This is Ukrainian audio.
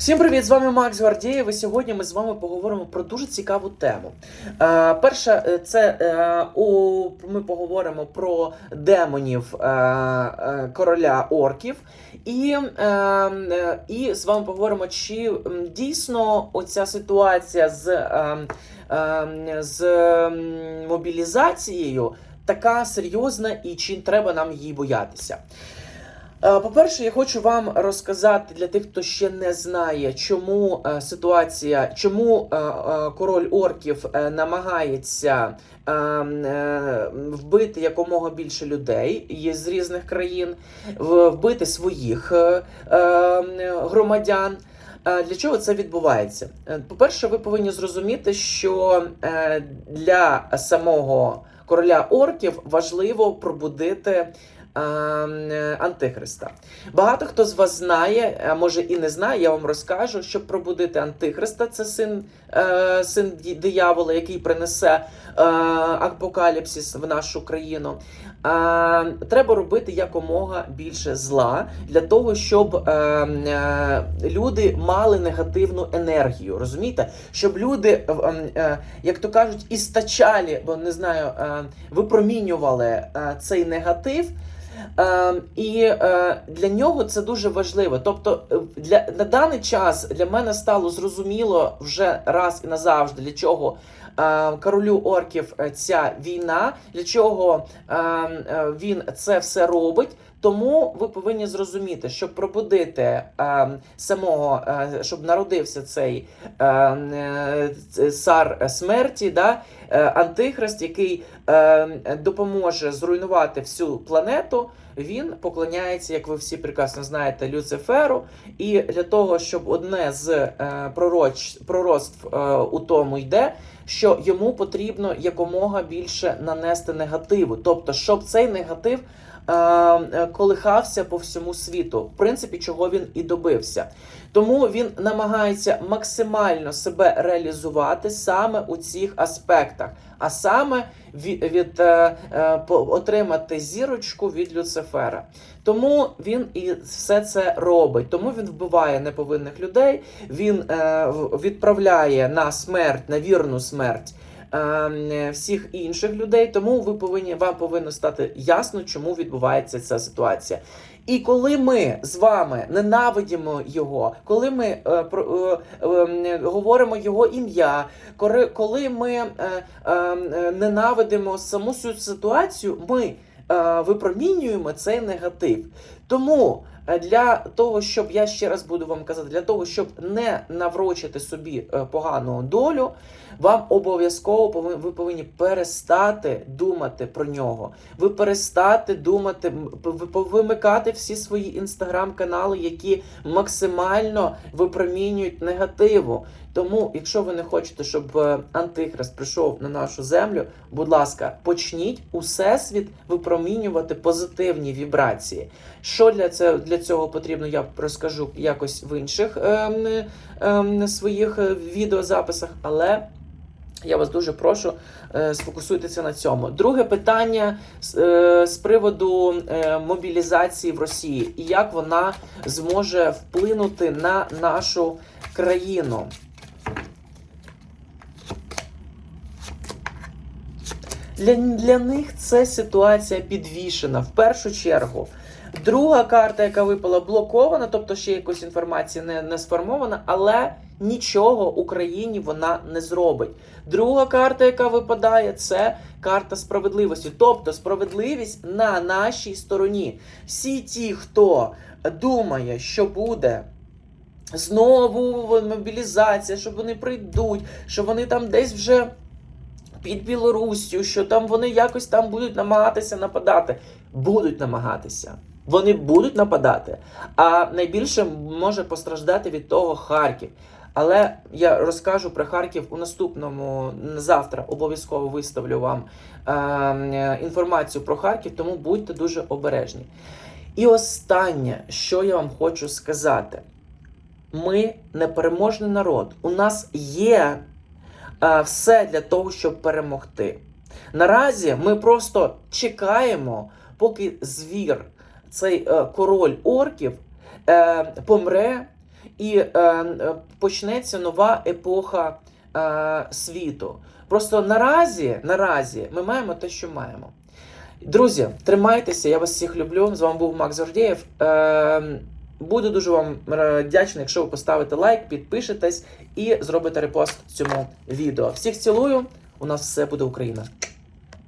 Всім привіт! З вами Макс Гвардієв. І сьогодні ми з вами поговоримо про дуже цікаву тему. Е, перше, е, це е, у, ми поговоримо про демонів е, е, короля орків. І, е, е, і з вами поговоримо, чи дійсно оця ситуація з, е, е, з мобілізацією така серйозна і чи треба нам її боятися. Е, По-перше, я хочу вам розказати для тих, хто ще не знає, чому е, ситуація, чому е, король орків намагається е, е, вбити якомога більше людей з різних країн, вбити своїх е, е, громадян. Для чого це відбувається? По-перше, ви повинні зрозуміти, що для самого короля орків важливо пробудити Антихриста. Багато хто з вас знає, а може і не знає, я вам розкажу, щоб пробудити Антихриста, це син, е, син диявола, який принесе е, апокаліпсис в нашу країну. Е, треба робити якомога більше зла для того, щоб е, е, люди мали негативну енергію. Розумієте? Щоб люди, е, е, як то кажуть, істачалі, бо не знаю, випромінювали цей негатив. Е, і е, для нього це дуже важливо. Тобто, е, для на даний час для мене стало зрозуміло вже раз і назавжди, для чого королю орків е, ця війна, для чого е, е, він це все робить. Тому ви повинні зрозуміти, щоб пробудити е, самого, е, щоб народився цей е, е, цар смерті, да, е, антихрист, який е, допоможе зруйнувати всю планету. Він поклоняється, як ви всі прекрасно знаєте, Люциферу. І для того, щоб одне з е, пророч, пророцтв е, у тому йде, що йому потрібно якомога більше нанести негативу. Тобто, щоб цей негатив колихався по всьому світу, в принципі, чого він і добився. Тому він намагається максимально себе реалізувати саме у цих аспектах, а саме від, від е, е, отримати зірочку від Люцифера. Тому він і все це робить. Тому він вбиває неповинних людей, він е, відправляє на смерть, на вірну смерть. Е, Всіх інших людей, тому ви повинні вам повинно стати ясно, чому відбувається ця ситуація. І коли ми з вами ненавидимо його, коли ми е, про, е, е, говоримо його ім'я, коли, ми е, е, е, ненавидимо саму цю ситуацію, ми е, випромінюємо цей негатив. Тому для того, щоб я ще раз буду вам казати, для того, щоб не наврочити собі е, погану долю, вам обов'язково ви повинні перестати думати про нього. Ви перестати думати, повимикати всі свої інстаграм-канали, які максимально випромінюють негативу. Тому, якщо ви не хочете, щоб е, антихрист прийшов на нашу землю, будь ласка, почніть усесвіт випромінювати позитивні вібрації. Що для цього, для цього потрібно, я розкажу якось в інших ем, ем, своїх е, відеозаписах, але. Я вас дуже прошу, е, сфокусуйтеся на цьому. Друге питання з, е, приводу е, мобілізації в Росії і як вона зможе вплинути на нашу країну. Для, для них це ситуація підвішена в першу чергу. Друга карта, яка випала, блокована, тобто ще якоїсь інформації не, не сформована, але нічого Україні вона не зробить. Друга карта, яка випадає, це карта справедливості. Тобто справедливість на нашій стороні. Всі ті, хто думає, що буде. Знову мобілізація, що вони прийдуть, що вони там десь вже під Білоруссю, що там вони якось там будуть намагатися нападати. Будуть намагатися. Вони будуть нападати. А найбільше може постраждати від того Харків. Але я розкажу про Харків у наступному завтра. Обов'язково виставлю вам е, інформацію про Харків, тому будьте дуже обережні. І останнє, що я вам хочу сказати: ми непереможний народ. У нас є е, все для того, щоб перемогти. Наразі ми просто чекаємо, поки звір, цей е, король орків, е, помре і е, почнеться нова епоха світу. Просто наразі, наразі ми маємо те, що маємо. Друзі, тримайтеся, я вас всіх люблю. З вами був Макс Гордєєв. Буду дуже вам вдячний, якщо ви поставите лайк, підпишетесь і зробите репост цьому відео. Всіх цілую. У нас все буде Україна.